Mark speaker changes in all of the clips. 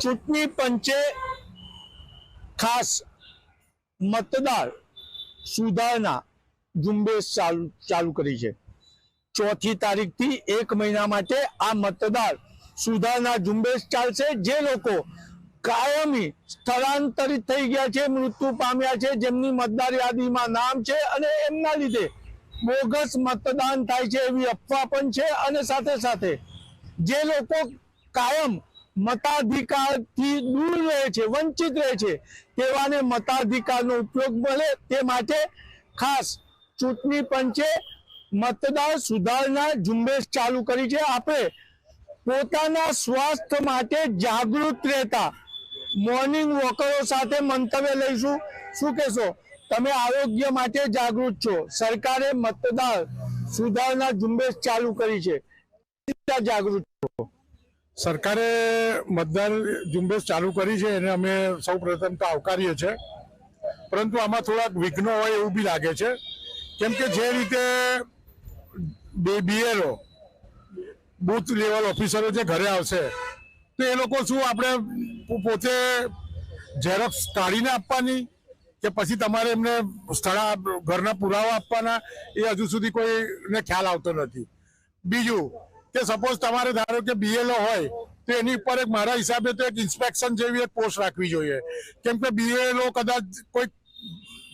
Speaker 1: ચૂંટણી પંચે ખાસ મતદાર સુધારણા ઝુંબેશ ચાલુ ચાલુ કરી છે. ચોથી તારીખથી એક મહિના માટે આ મતદાર સુધારણા ઝુંબેશ ચાલશે. જે લોકો કાયમી સ્થળાંતરિત થઈ ગયા છે, મૃત્યુ પામ્યા છે, જેમની મતદાર યાદીમાં નામ છે અને એમના લીધે બોગસ મતદાન થાય છે એવી અફવા પણ છે. અને સાથે સાથે જે લોકો કાયમ મતાધિકારથી દૂર રહે છે, વંચિત રહે છે. તેવાને મતાધિકારનો ઉપયોગ મળે તે માટે ખાસ ચૂંટણી પંચે મતદાર સુધારણા ઝુંબેશ ચાલુ કરી છે. આપણે પોતાના સ્વાસ્થ્ય માટે જાગૃત રહેતા મોર્નિંગ વોકરો સાથે મંતવ્ય લઈશું. શું કહેશો? તમે આરોગ્ય માટે જાગૃત છો. સરકારે મતદાર સુધારણા ઝુંબેશ ચાલુ કરી છે. જાગૃત છો.
Speaker 2: સરકારે મતદાર ઝુંબેશ ચાલુ કરી છે એને અમે સૌ પ્રથમ તો આવકારીએ છીએ. પરંતુ આમાં થોડાક વિઘ્નો હોય એવું બી લાગે છે. કેમ કે જે રીતે બે બીએલઓ બુથ લેવલ ઓફિસરો જે ઘરે આવશે, તો એ લોકો શું આપણે પોતે ઝેરોક્સ કાઢીને આપવાની કે પછી તમારે એમને સ્થળ, ઘરના પુરાવા આપવાના, એ હજુ સુધી કોઈને ખ્યાલ આવતો નથી. બીજું કે સપોઝ તમારે ધારો કે બીએલઓ હોય, તો એની ઉપર એક મારા હિસાબે તો એક ઇન્સ્પેક્શન જેવી એક પોસ્ટ રાખવી જોઈએ. કેમ કે બીએલઓ કદાચ કોઈ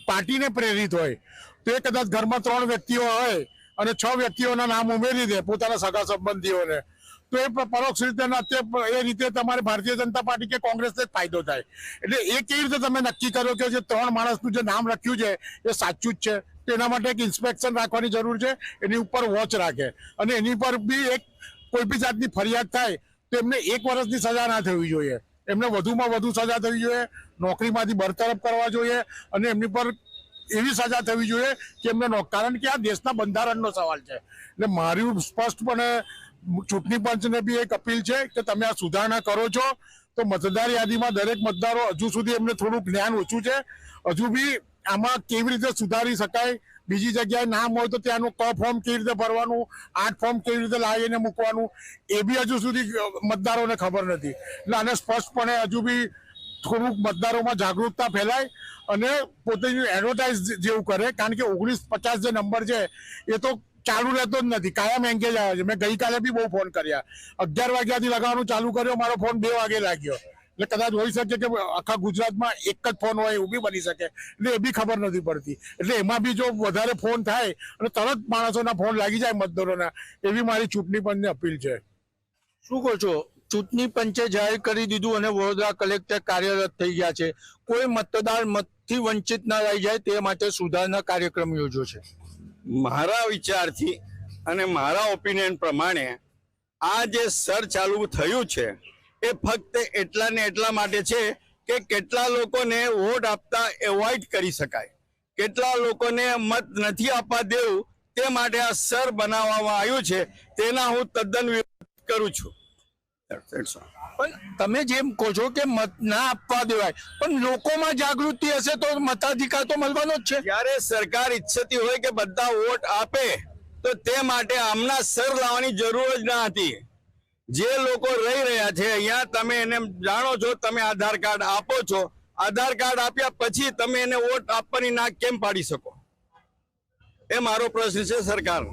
Speaker 2: પાર્ટીને પ્રેરિત હોય, તો એ કદાચ ઘરમાં ત્રણ વ્યક્તિઓ હોય અને છ વ્યક્તિઓના નામ ઉમેરી દે પોતાના સગા સંબંધીઓને. તો એ પરોક્ષ રીતે એ રીતે તમારે ભારતીય જનતા પાર્ટી કે કોંગ્રેસને ફાયદો થાય. એટલે એ કેવી રીતે તમે નક્કી કરો કે જે ત્રણ માણસનું જે નામ લખ્યું છે, એ સાચું જ છે? તો એના માટે એક ઇન્સ્પેક્શન રાખવાની જરૂર છે. એની ઉપર વોચ રાખે. અને એની પર બી એક કોઈ બી જાતની ફરિયાદ થાય, તો એમને એક વર્ષની સજા ના થવી જોઈએ. એમને વધુમાં વધુ સજા થવી જોઈએ, નોકરીમાંથી બરતરફ કરવા જોઈએ, અને એમની પર એવી સજા થવી જોઈએ કે એમને કારણ કે આ દેશના બંધારણનો સવાલ છે. એટલે મારું સ્પષ્ટપણે ચૂંટણી પંચને બી એક અપીલ છે કે તમે આ સુધારણા કરો છો, તો મતદાર યાદીમાં દરેક મતદારો હજુ સુધી એમને થોડું જ્ઞાન ઓછું છે. હજુ બી આમાં કેવી રીતે સુધારી શકાય? બીજી જગ્યાએ નામ હોય તો ત્યાંનું ક ફોર્મ કેવી રીતે ભરવાનું? આઠ ફોર્મ કેવી રીતે લાવીને મૂકવાનું? એ બી હજુ સુધી મતદારોને ખબર નથી. એટલે આને સ્પષ્ટપણે હજુ બી થોડુંક મતદારોમાં જાગૃતતા ફેલાય અને પોતાની એડવર્ટાઇઝ જેવું કરે. કારણ કે ઓગણીસ પચાસ જે નંબર છે, એ તો ચાલુ રહેતો જ નથી. કાયમ એન્ગેજ આવે છે. મેં ગઈકાલે બી બહુ ફોન કર્યા. અગિયાર વાગ્યાથી લગાવવાનું ચાલુ કર્યો. મારો ફોન બે વાગે લાગ્યો. એટલે કદાચ હોઈ શકે કે આખા ગુજરાતમાં એક જ ફોન હોય એવું બી બની શકે. એટલે એ બી ખબર નથી પડતી. એટલે એમાં બી જો વધારે ફોન થાય અને તરત માણસોના ફોન લાગી જાય મતદારોના એવી મારી ચૂંટણી પંચને અપીલ છે.
Speaker 1: શું કહો છો? ચૂંટણી પંચે જાહેર કરી દીધું અને વડોદરા કલેક્ટર કાર્યરત થઈ ગયા છે. કોઈ મતદાર મતથી વંચિત ના રહી જાય તે માટે સુધારના કાર્યક્રમ યોજ્યો છે.
Speaker 3: મારા વિચારથી અને મારા ઓપિનિયન પ્રમાણે આ જે સર ચાલુ થયું છે એ ફક્ત એટલા ને એટલા માટે છે કે કેટલા લોકોને વોટ આપતા એવોઇડ કરી શકાય. કેટલા લોકોને મત નથી આપવા દેવું તે માટે આ સર બનાવવામાં આવ્યું છે. તેના હું તદ્દન વિરોધ કરું છું.
Speaker 1: પણ તમે જેમ કહો છો કે મત ના આપવા દેવાય પણ લોકોમાં જાગૃતિ હશે તો મતાધિકાર તો મળવાનો જ છે.
Speaker 3: જ્યારે સરકાર ઈચ્છતી હોય કે બધા વોટ આપે તો તે માટે આમના સર લાવવાની જરૂર જ ના હતી. જે લોકો રહી રહ્યા છે અહીંયા તમે એને જાણો છો તમે આધાર કાર્ડ આપો છો. આધાર કાર્ડ આપ્યા પછી તમે એને વોટ આપવાની ના કેમ પાડી શકો? એ મારો પ્રશ્ન છે સરકાર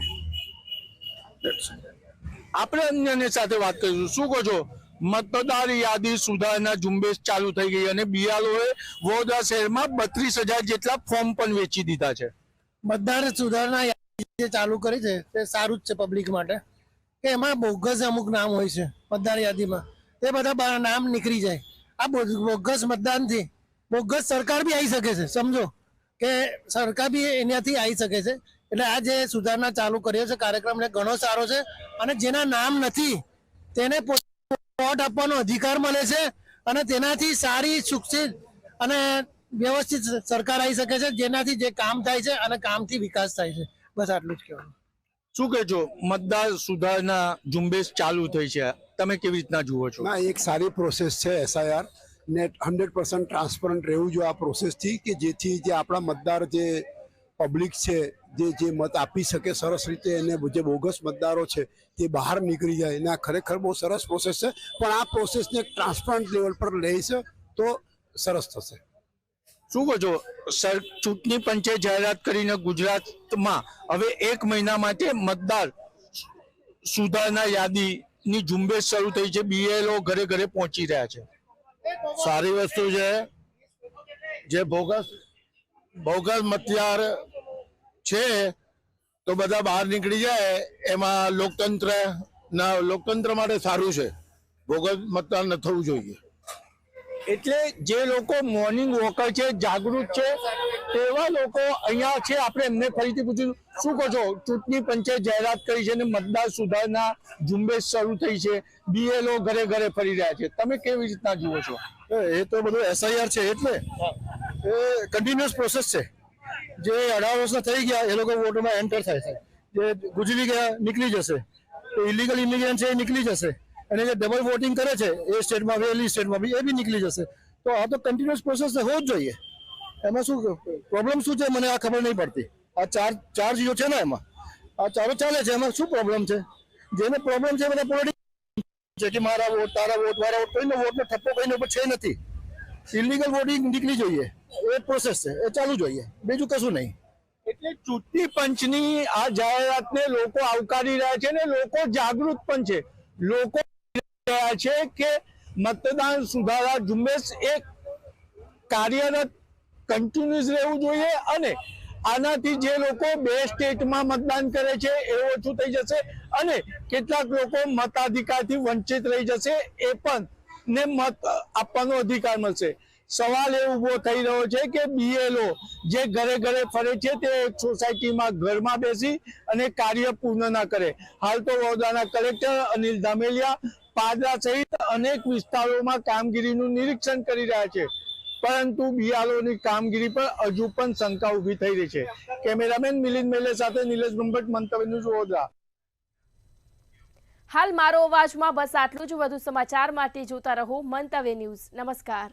Speaker 1: આપણે અન્યની સાથે વાત કરીશું. શું કહો છો? મતદાર યાદી સુધારણા ઝુંબેશ ચાલુ થઈ ગઈ અને બિયાલોએ વડોદરા શહેરમાં બત્રીસ હજાર જેટલા ફોર્મ પણ વેચી દીધા છે.
Speaker 4: મતદાર સુધારણા યાદી જે ચાલુ કરી છે તે સારું જ છે પબ્લિક માટે. કે એમાં બોગસ અમુક નામ હોય છે, મતદાર યાદીમાં. એ બધા નામ નીકળી જાય. આ બોગસ મતદાનથી બોગસ સરકાર બી આવી શકે છે, સમજો? કે સરકાર બી એનાથી આવી શકે છે. એટલે આ જે સુધારણા ચાલુ કર્યો છે કાર્યક્રમ એ ઘણો સારો છે અને જેના નામ નથી, તેને વોટ આપવાનો અધિકાર મળે છે અને તેનાથી સારી સુશિક્ષિત અને વ્યવસ્થિત સરકાર આવી શકે છે, જેનાથી જે કામ થાય છે અને કામથી વિકાસ થાય છે. બસ આટલું જ કહેવાનું.
Speaker 1: શું કહેજો? મતદાર સુધારના ઝુંબેશ ચાલુ થઈ છે. તમે કેવી રીતના જુઓ છો?
Speaker 5: ના, એક સારી પ્રોસેસ છે એસઆઈઆર ને હંડ્રેડ પર્સન્ટ ટ્રાન્સપરન્ટ રહેવું જોઈએ આ પ્રોસેસથી કે જેથી જે આપણા મતદાર જે પબ્લિક છે, જે જે મત આપી શકે સરસ રીતે એને જે બોગસ મતદારો છે, તે બહાર નીકળી જાય. અને આ ખરેખર બહુ સરસ પ્રોસેસ છે. પણ આ પ્રોસેસને ટ્રાન્સપરન્ટ લેવલ પર લઈશ તો સરસ થશે.
Speaker 1: શું કહો છો? સર, ચૂંટણી પંચે જાહેરાત કરીને ગુજરાતમાં હવે એક મહિના માટે મતદાર સુધારણા યાદીની ઝુંબેશ શરૂ થઈ છે. બીએલઓ ઘરે ઘરે પહોંચી રહ્યા છે.
Speaker 6: સારી વસ્તુ છે. જે બોગસ બોગસ મતદાર છે તો બધા બહાર નીકળી જાય. એમાં લોકતંત્ર ના, લોકતંત્ર માટે સારું છે. બોગસ મતદાર ન થવું જોઈએ.
Speaker 1: એટલે જે લોકો મોર્નિંગ વોકર છે, જાગૃત છે તેવા લોકો અહીંયા છે. આપણે એમને ફરીથી પૂછ્યું શું કહો છો? ચૂંટણી પંચે જાહેરાત કરી છે અને મતદાર સુધારના ઝુંબેશ શરૂ થઈ છે. બીએલઓ ઘરે ઘરે ફરી રહ્યા છે. તમે કેવી રીતના જુઓ છો?
Speaker 6: એ તો બધું એસઆઈઆર છે, એટલે એ કન્ટિન્યુઅસ પ્રોસેસ છે. જે અઢાર વર્ષના થઈ ગયા, એ લોકો વોટમાં એન્ટર થાય છે. જે ગુજરી ગયા, નીકળી જશે. તો ઇલીગલ ઇમિગ્રન્ટ છે, એ નીકળી જશે. અને જે ડબલ વોટિંગ કરે છે, એ સ્ટેટમાં વેલી સ્ટેટમાં બી, એ બી નીકળી જશે. તો આ તો કન્ટિન્યુઅસ પ્રોસેસ હોવો જ જોઈએ. એમાં શું પ્રોબ્લેમ શું છે? મને આ ખબર નહીં પડતી. આ ચાર ચાર જીઓ છે ને એમાં. આ ચારો ચાલે છે. એમાં શું પ્રોબ્લેમ છે? જેને પ્રોબ્લેમ છે બધા પોલિટિક્સ છે કે મારા વોટ તારા વોટ મારા વોટ કોઈનો વોટનો ઠપ્પો કોઈનો ઉપર છે નથી. ઇલીગલ વોટિંગ નીકળી જોઈએ. એ પ્રોસેસ છે. એ ચાલુ જોઈએ. બીજું કશું નહીં.
Speaker 1: એટલે ચૂંટણી પંચની આ જાહેરાતને લોકો આવકારી રહ્યા છે ને લોકો જાગૃત પણ છે. લોકો રહ્યા છે કે મતદાન સુધારા ઝુંબેશ એક કાર્યરત કન્ટિન્યુઅસ રહેવું જોઈએ અને આનાથી જે લોકો બે સ્ટેટમાં મતદાન કરે છે એ ઓછું થઈ જશે અને કેટલાક લોકો મતાધિકારથી વંચિત રહી જશે એ પણ ને મત આપવાનો અધિકાર મળશે. સવાલ એ ઊભો થઈ રહ્યો છે કે બીએલઓ જે ઘરે ઘરે ફરે છે તે સોસાયટીમાં ઘરમાં બેસી અને કાર્ય પૂર્ણ ના કરે. હાલ તો વડોદરાના કલેક્ટર અનિલ ધામેલિયા પાદરા સહિત અનેક વિસ્તારોમાં કામગીરીનું નિરીક્ષણ કરી રહ્યા છે. પરંતુ બિયાલોની કામગીરી પર હજુ પણ શંકા ઊભી થઈ રહી છે. કેમેરામેન મિલિંદ મેલે સાથે નિલેશ ગંભટ, મંતવ્ય ન્યૂઝ
Speaker 7: હાલ મારો અવાજમાં બસ આટલું જ. વધુ સમાચાર માટે જોતા રહો મંતવ્ય ન્યૂઝ. નમસ્કાર.